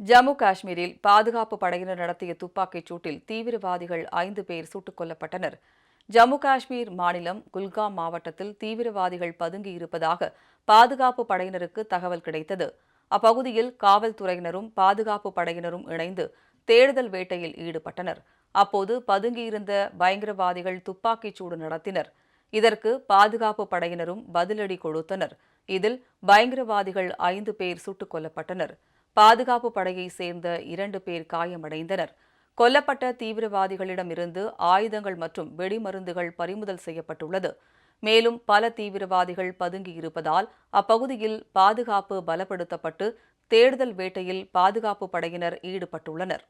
ஜம்மு காஷ்மீரில் பாதுகாப்பு படையினர் நடத்திய துப்பாக்கிச் சூட்டில் தீவிரவாதிகள் ஐந்து பேர் சுட்டுக் கொல்லப்பட்டனர். ஜம்மு காஷ்மீர் மாநிலம் குல்காம் மாவட்டத்தில் தீவிரவாதிகள் பதுங்கி இருப்பதாக பாதுகாப்பு படையினருக்கு தகவல் கிடைத்தது. அப்பகுதியில் காவல்துறையினரும் பாதுகாப்பு படையினரும் இணைந்து தேடுதல் வேட்டையில் ஈடுபட்டனர். அப்போது பதுங்கியிருந்த பயங்கரவாதிகள் துப்பாக்கிச் சூடு நடத்தினர். இதற்கு பாதுகாப்பு படையினரும் பதிலடி கொடுத்தனர். இதில் பயங்கரவாதிகள் ஐந்து பேர் சுட்டுக் கொல்லப்பட்டனர். பாதுகாப்பு படையை சேர்ந்த இரண்டு பேர் காயமடைந்தனர். கொல்லப்பட்ட தீவிரவாதிகளிடமிருந்து ஆயுதங்கள் மற்றும் வெடிமருந்துகள் பறிமுதல் செய்யப்பட்டுள்ளது. மேலும் பல தீவிரவாதிகள் பதுங்கியிருப்பதால் அப்பகுதியில் பாதுகாப்பு பலப்படுத்தப்பட்டு தேடுதல் வேட்டையில் பாதுகாப்பு படையினர் ஈடுபட்டுள்ளனர்.